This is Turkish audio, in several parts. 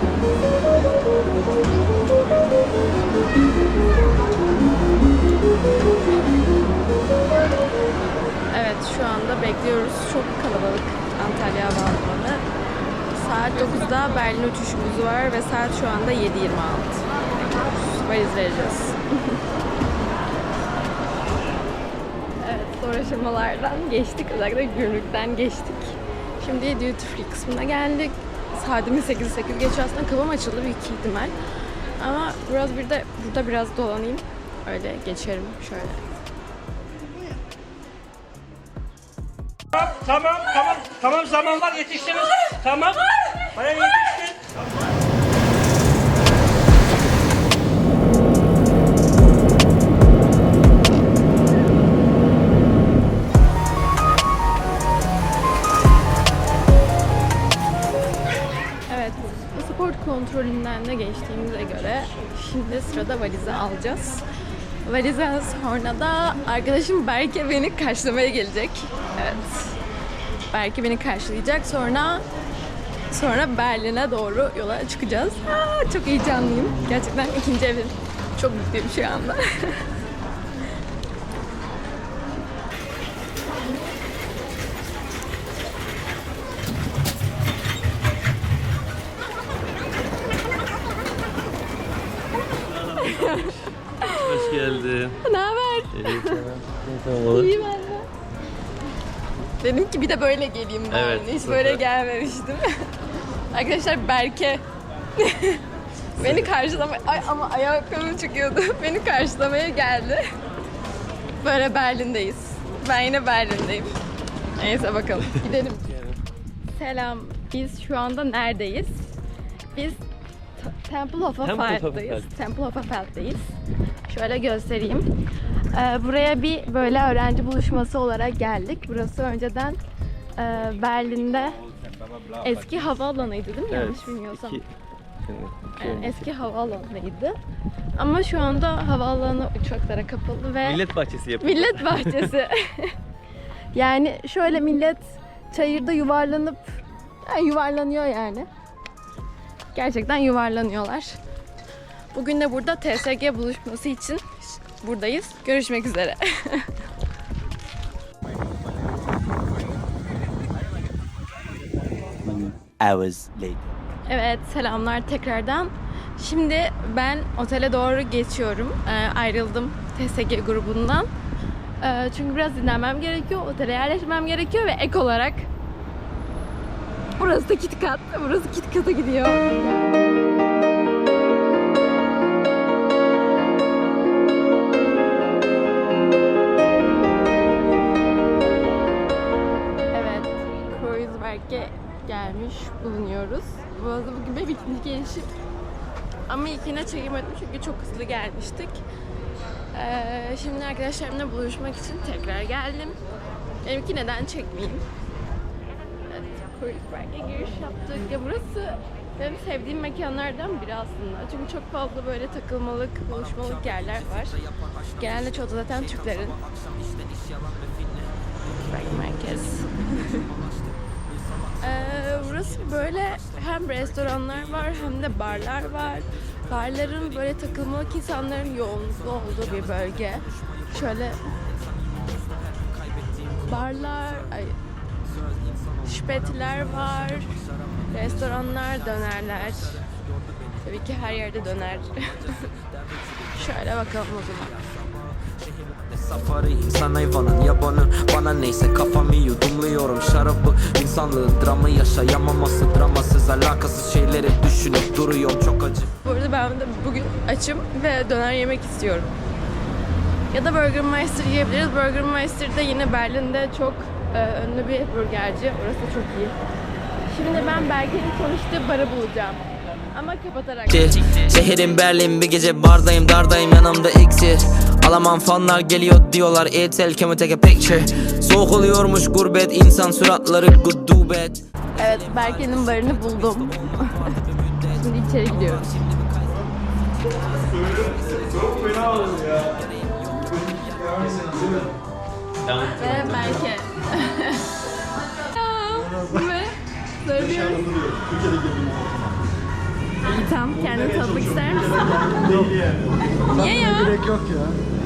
Evet şu anda bekliyoruz. Çok kalabalık Antalya Havalimanı. Saat 9'da Berlin uçuşumuz var ve saat şu anda 7.26. Bekliyoruz. Valiz vereceğiz. evet zor aşamalardan geçtik. Özellikle gümrükten geçtik. Şimdi duty free kısmına geldik. Saatimiz 8 8 geçiyor aslında kafam açıldı büyük ihtimal. Ama biraz bir de burada biraz dolanayım. Öyle geçerim şöyle. Tamam, tamam, tamam zaman var yetiştiniz. Tamam. Bayan yetiştin. Kontrolünden de geçtiğimize göre şimdi sırada valizi alacağız. Valizden sonra da arkadaşım Berke beni karşılamaya gelecek. Evet. Berke beni karşılayacak. Sonra sonra Berlin'e doğru yola çıkacağız. Aa, çok heyecanlıyım. Gerçekten ikinci evim. Çok mutluyum şu anda. Hoş geldin. ne haber? İyi tamam. olur. İyi ben de. Dedim ki bir de böyle geleyim ben. Evet, Hiç süper. böyle gelmemiştim. Arkadaşlar Berke beni karşılama ay ama ayakkabım çıkıyordu. beni karşılamaya geldi. Böyle Berlin'deyiz. Ben yine Berlin'deyim. Neyse bakalım gidelim. Selam. Biz şu anda neredeyiz? Biz T- Temple of Temple of. Temple of Health'tayız. Şöyle göstereyim. Ee, buraya bir böyle öğrenci buluşması olarak geldik. Burası önceden e, Berlin'de eski havaalanıydı değil mi? Yanlış bilmiyorsam. iki- Yani eski havaalanıydı. Ama şu anda havaalanı uçaklara kapalı ve Millet bahçesi yapıyor. millet bahçesi. yani şöyle millet çayırda yuvarlanıp yani yuvarlanıyor yani. Gerçekten yuvarlanıyorlar. Bugün de burada TSG buluşması için buradayız. Görüşmek üzere. hours later. Evet, selamlar tekrardan. Şimdi ben otele doğru geçiyorum. Ee, ayrıldım TSG grubundan. Ee, çünkü biraz dinlenmem gerekiyor. Otele yerleşmem gerekiyor ve ek olarak burası da KitKat. Burası KitKat'a gidiyor. Bulunuyoruz. Bu arada bugün benim ikinci gelişim. Ama ilkine çekemedim çünkü çok hızlı gelmiştik. Ee, şimdi arkadaşlarımla buluşmak için tekrar geldim. Benimki neden çekmeyeyim? Evet, Kreuzberg'e giriş yaptık. Ya burası benim sevdiğim mekanlardan biri aslında. Çünkü çok fazla böyle takılmalık, buluşmalık yerler var. Genelde çoğu zaten Türklerin. Kreuzberg merkez. Burası böyle hem restoranlar var hem de barlar var. Barların böyle takılmalık insanların yoğunluklu olduğu bir bölge. Şöyle barlar, ay, şpetiler var, restoranlar, dönerler. Tabii ki her yerde döner. Şöyle bakalım o zaman. Safari insan hayvanın yabanı Bana neyse kafamı yudumluyorum şarabı insanlığın dramı yaşayamaması Dramasız alakasız şeyleri düşünüp duruyorum çok acı Bu arada ben de bugün açım ve döner yemek istiyorum. Ya da Burgermeister yiyebiliriz. Burgermeister de yine Berlin'de çok e, ünlü bir burgerci. Orası çok iyi. Şimdi ben Berke'nin çalıştığı barı bulacağım. Ama kapatarak. Şehrim Berlin bir gece bardayım dardayım yanımda iksir Alamam fanlar geliyor diyorlar Etel can we take a picture Soğuk oluyormuş gurbet insan suratları gudubet Evet, Berke'nin barını buldum. Şimdi içeri gidiyoruz. Ve Berke. Ya, Ve söylüyorum. İtham kendini tanıtmak ister misin? Niye ya? Gerek yok ya.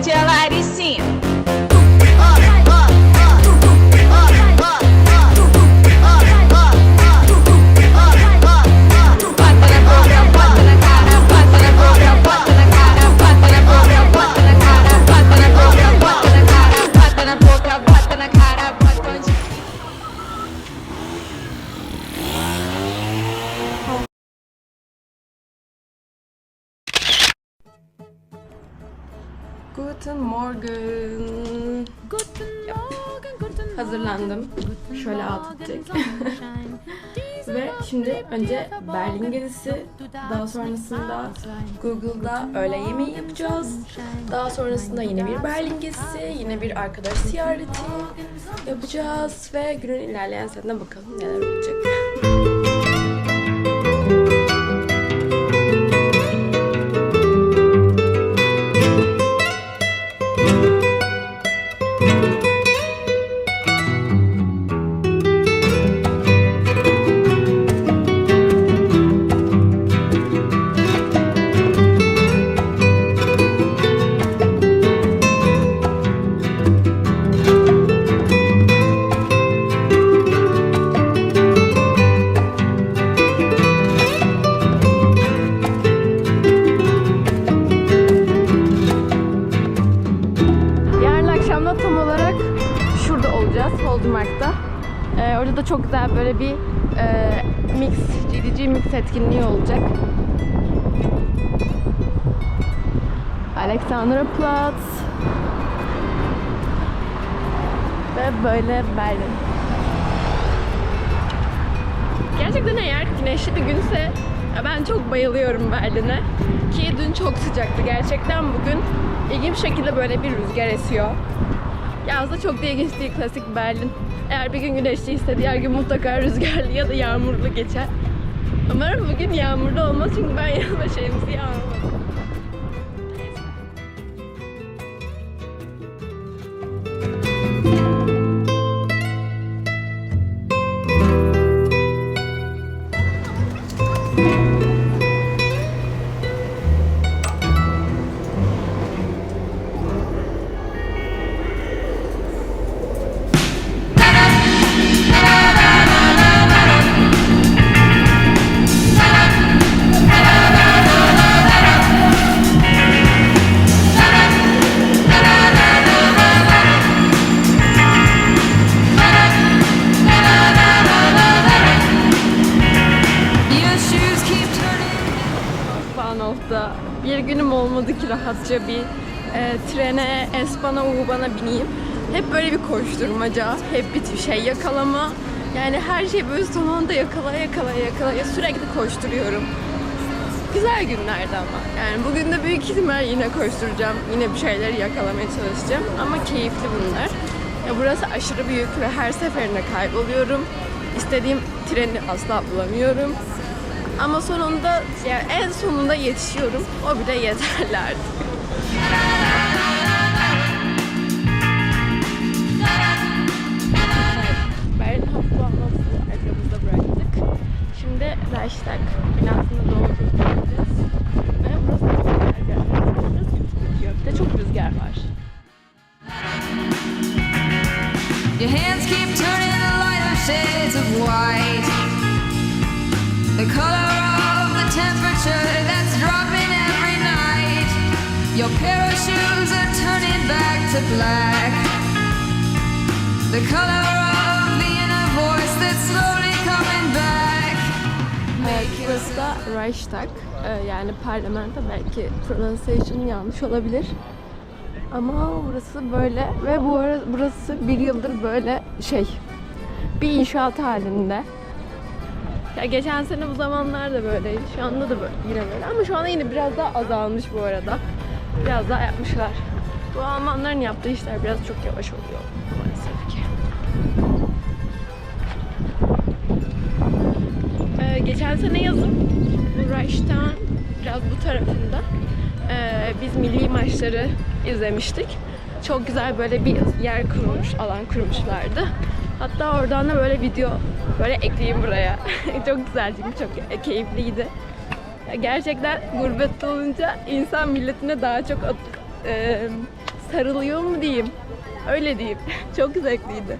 接来 şimdi önce Berlin gezisi, daha sonrasında Google'da öğle yemeği yapacağız. Daha sonrasında yine bir Berlin gezisi, yine bir arkadaş ziyareti yapacağız ve günün ilerleyen saatine bakalım neler olacak. Etkinliği olacak. Alexanderplatz ve böyle Berlin. Gerçekten eğer güneşli bir günse ben çok bayılıyorum Berlin'e. Ki dün çok sıcaktı gerçekten bugün ilginç bir şekilde böyle bir rüzgar esiyor. Yazda çok da ilginç değil klasik Berlin. Eğer bir gün güneşliyse diğer gün mutlaka rüzgarlı ya da yağmurlu geçer. Umarım bugün yağmurlu olmaz çünkü ben yanıma şemsiye almadım. Olmadı ki rahatça bir e, trene, Espana, U-Bahn'a bineyim. Hep böyle bir koşturmaca, hep bir şey yakalama. Yani her şey böyle son anda yakala yakala yakala ya sürekli koşturuyorum. Güzel günlerdi ama. Yani bugün de büyük ihtimal yine koşturacağım. Yine bir şeyleri yakalamaya çalışacağım. Ama keyifli bunlar. Ya burası aşırı büyük ve her seferinde kayboluyorum. İstediğim treni asla bulamıyorum. Ama sonunda yani en sonunda yetişiyorum. O bile bıraktık. Şimdi Reichstag binasına doğru gideceğiz. Ve burası çok güzel. Bir de çok rüzgar var. Your hands keep turning the lighter shades of white. The color of the temperature that's dropping every night. Your pair of shoes are turning back to black. The color of the inner voice that's slowly coming back. Reichstag. Ee, yani parlamento belki pronunciation yanlış olabilir. Ama burası böyle ve bu ara burası bir yıldır böyle şey bir inşaat halinde. Ya geçen sene bu zamanlar da böyleydi. Şu anda da böyle, yine böyle. Ama şu anda yine biraz daha azalmış bu arada. Biraz daha yapmışlar. Bu Almanların yaptığı işler biraz çok yavaş oluyor maalesef ki. Ee, geçen sene yazın bu Reichstag'ın biraz bu tarafında ee, biz milli maçları izlemiştik. Çok güzel böyle bir yer kurmuş, alan kurmuşlardı. Hatta oradan da böyle video böyle ekleyeyim buraya. çok güzel çünkü çok keyifliydi. Gerçekten gurbette olunca insan milletine daha çok e, sarılıyor mu diyeyim. Öyle diyeyim. çok zevkliydi.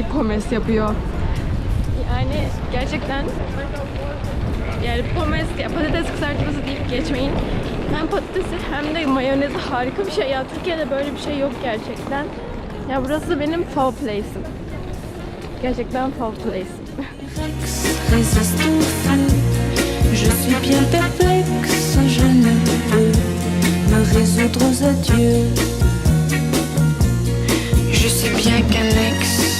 Pommes yapıyor. Yani gerçekten yani pommes, ya patates kızartması deyip geçmeyin. Hem patatesi hem de mayonezi harika bir şey. Ya Türkiye'de böyle bir şey yok gerçekten. Ya burası benim fall place'im. Gerçekten fall place'im. Je suis bien perplexe, je ne peux me résoudre aux adieux. Je sais bien qu'un ex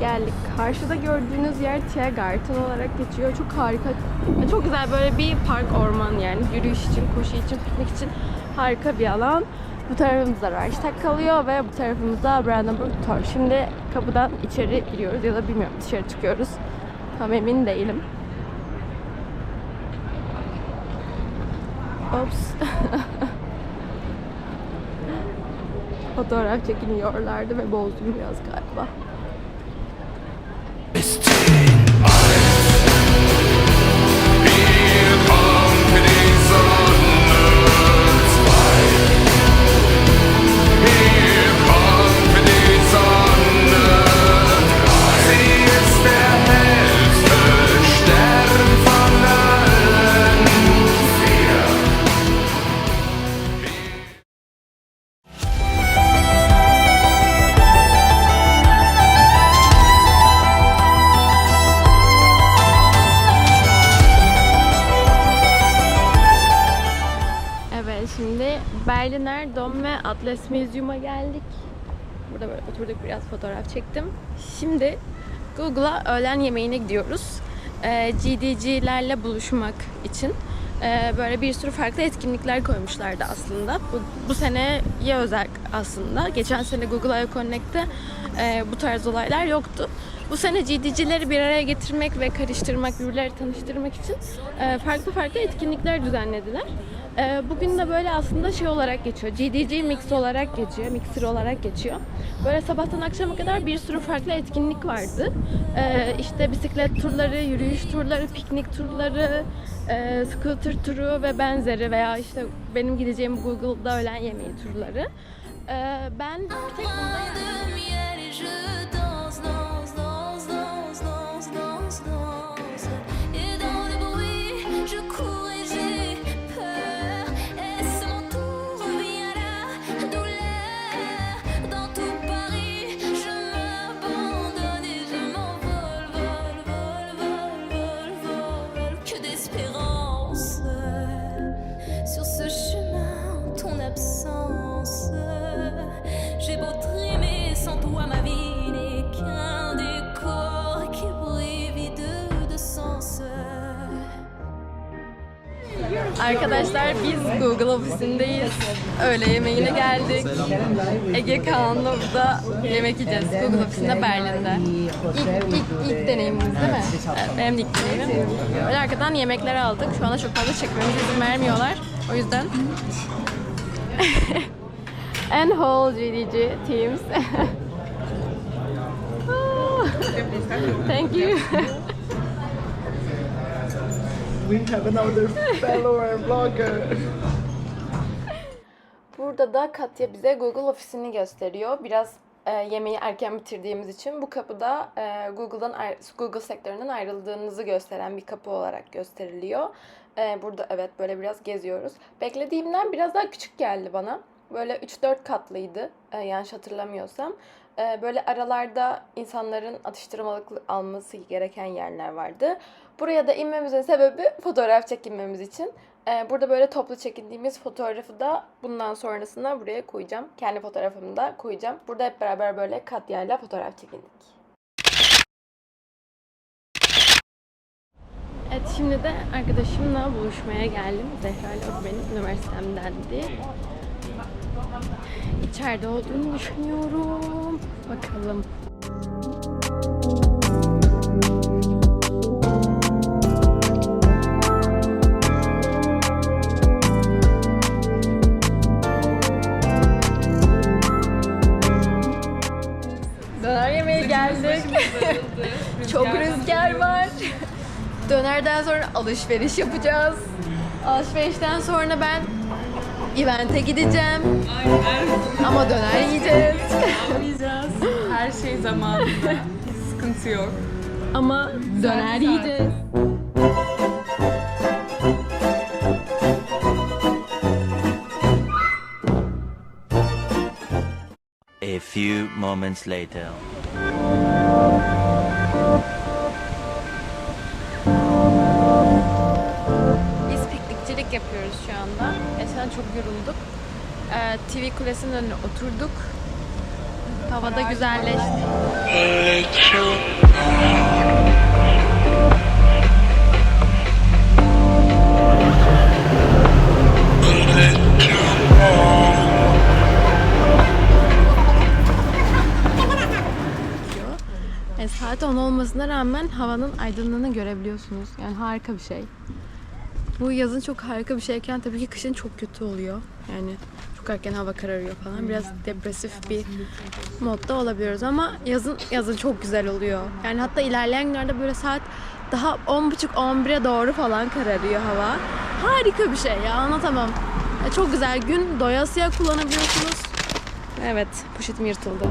geldik. Karşıda gördüğünüz yer Tiergarten olarak geçiyor. Çok harika. Çok güzel böyle bir park orman yani. Yürüyüş için, koşu için, piknik için harika bir alan. Bu tarafımızda Reichstag kalıyor ve bu tarafımızda Brandenburg Tor. Şimdi kapıdan içeri giriyoruz ya da bilmiyorum dışarı çıkıyoruz. Tam emin değilim. Ops. Fotoğraf çekiniyorlardı ve bozdum biraz galiba. Evet Atlas Museum'a geldik. Burada böyle oturduk biraz fotoğraf çektim. Şimdi Google'a öğlen yemeğine gidiyoruz. Ee, GDG'lerle buluşmak için. Ee, böyle bir sürü farklı etkinlikler koymuşlardı aslında. Bu, bu seneye özel aslında. Geçen sene Google I Connect'te e, bu tarz olaylar yoktu. Bu sene GDG'leri bir araya getirmek ve karıştırmak, birbirleri tanıştırmak için e, farklı farklı etkinlikler düzenlediler. E, bugün de böyle aslında şey olarak geçiyor. GDG Mix olarak geçiyor, Mixer olarak geçiyor. Böyle sabahtan akşama kadar bir sürü farklı etkinlik vardı. E, işte bisiklet turları, yürüyüş turları, piknik turları, scooter turu ve benzeri veya işte benim gideceğim Google'da öğlen yemeği turları. Ben bir tek bunda Arkadaşlar biz Google ofisindeyiz. Öğle yemeğine geldik. Ege Kaan'la burada yemek yiyeceğiz. Google ofisinde Berlin'de. İlk, ilk, ilk deneyimimiz değil mi? Evet, benim de ilk deneyimim. Böyle arkadan yemekler aldık. Şu anda çok fazla çekmemize izin vermiyorlar. O yüzden and whole GDG teams. Thank you. Burada da Katya bize Google ofisini gösteriyor. Biraz e, yemeği erken bitirdiğimiz için bu kapıda e, Google'dan Google sektöründen ayrıldığınızı gösteren bir kapı olarak gösteriliyor. E, burada evet böyle biraz geziyoruz. Beklediğimden biraz daha küçük geldi bana. Böyle 3-4 katlıydı e, yanlış hatırlamıyorsam. E, böyle aralarda insanların atıştırmalık alması gereken yerler vardı. Buraya da inmemizin sebebi fotoğraf çekinmemiz için. Ee, burada böyle toplu çekindiğimiz fotoğrafı da bundan sonrasında buraya koyacağım. Kendi fotoğrafımı da koyacağım. Burada hep beraber böyle Katya'yla fotoğraf çekindik. Evet şimdi de arkadaşımla buluşmaya geldim. Zehra ile benim üniversitemdendi. İçeride olduğunu düşünüyorum. Bakalım. Döner yemeye geldik. Çok rüzgar var. Dönerden sonra alışveriş yapacağız. Alışverişten sonra ben event'e gideceğim. Ama döner yiyeceğiz. Yapmayacağız. Her şey zamanında. Sıkıntı yok. Ama döner yiyeceğiz. A few moments later. Biz piknikçilik yapıyoruz şu anda. Eskiden çok yorulduk. Ee, TV Kulesi'nin önüne oturduk. Havada güzelleşti. E, saat 10 olmasına rağmen havanın aydınlığını görebiliyorsunuz. Yani harika bir şey. Bu yazın çok harika bir şeyken tabii ki kışın çok kötü oluyor. Yani çok erken hava kararıyor falan. Biraz depresif bir modda olabiliyoruz ama yazın yazın çok güzel oluyor. Yani hatta ilerleyen günlerde böyle saat daha 10.30-11'e doğru falan kararıyor hava. Harika bir şey ya anlatamam. Ya çok güzel gün doyasıya kullanabiliyorsunuz. Evet poşetim yırtıldı.